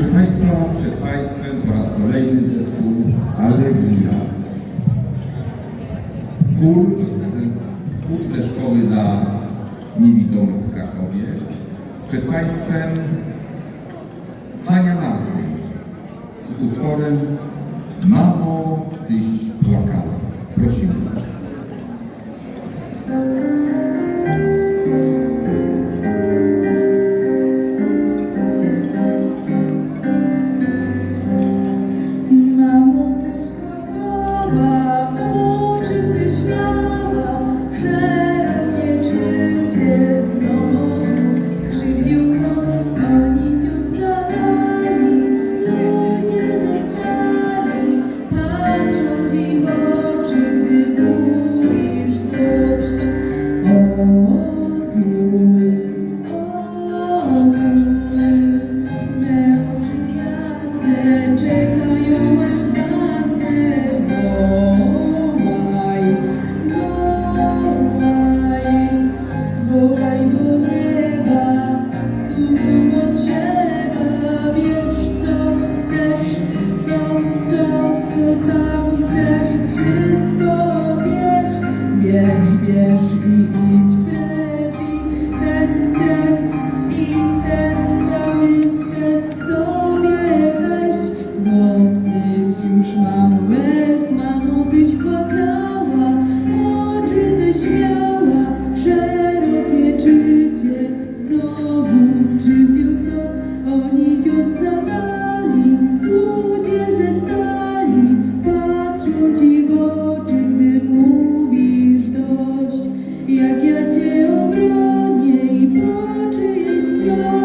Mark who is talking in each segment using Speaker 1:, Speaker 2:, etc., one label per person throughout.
Speaker 1: Proszę Państwa, przed Państwem po raz kolejny zespół Allegria. Chór, chór ze szkoły dla niewidomych w Krakowie. Przed Państwem Hania Martyn z utworem Mamo Tyś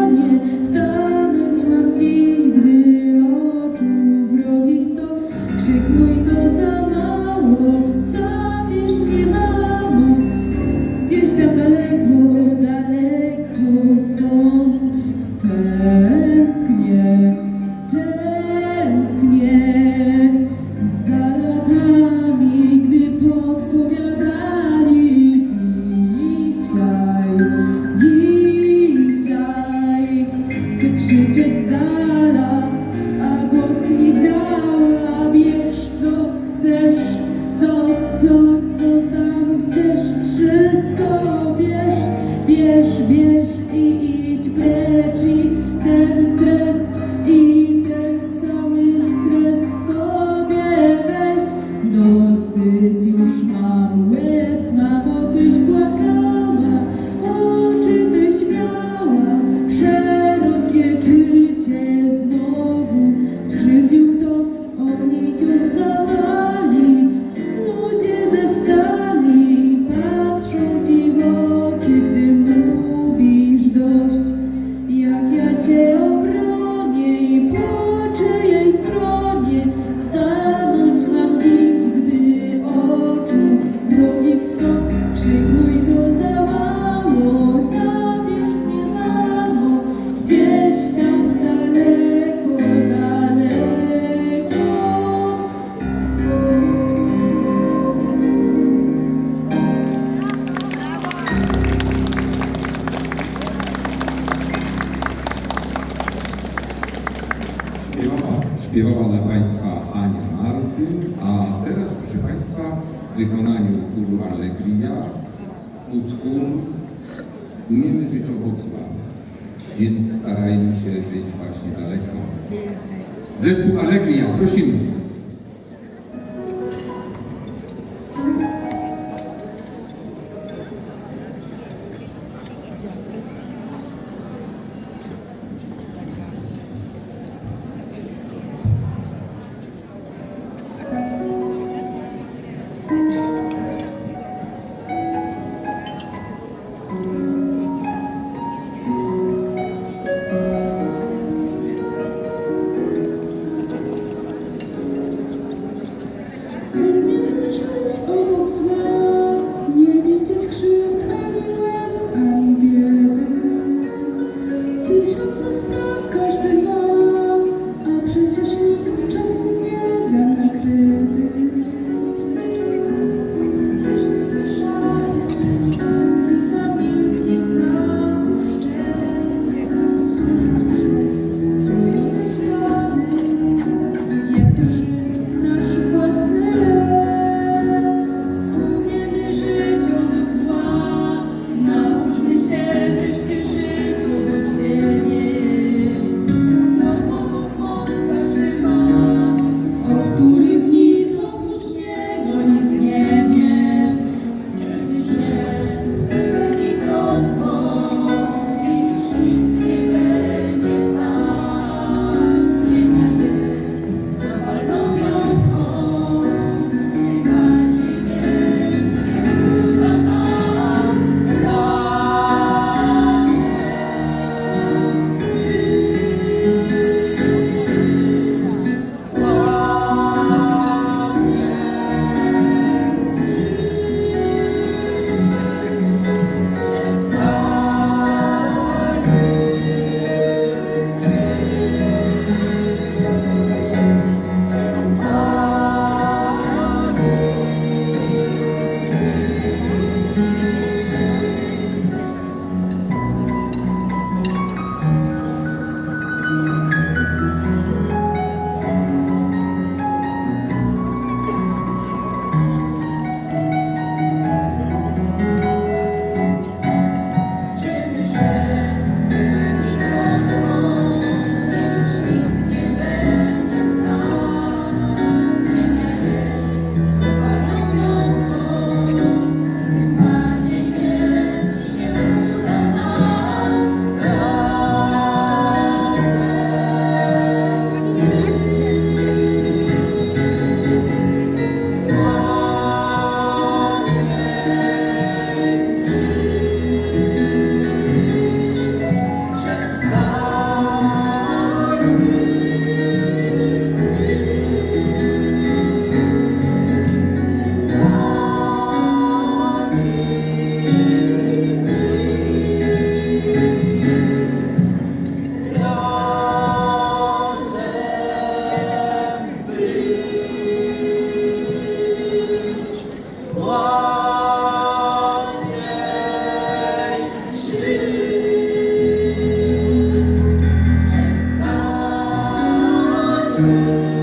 Speaker 2: you.
Speaker 1: Śpiewała dla Państwa Ania Marty, a teraz proszę Państwa w wykonaniu chóru Allegria utwór Umiemy żyć obok zbawy, więc starajmy się żyć właśnie daleko. Zespół Allegria, prosimy.
Speaker 2: Thank you.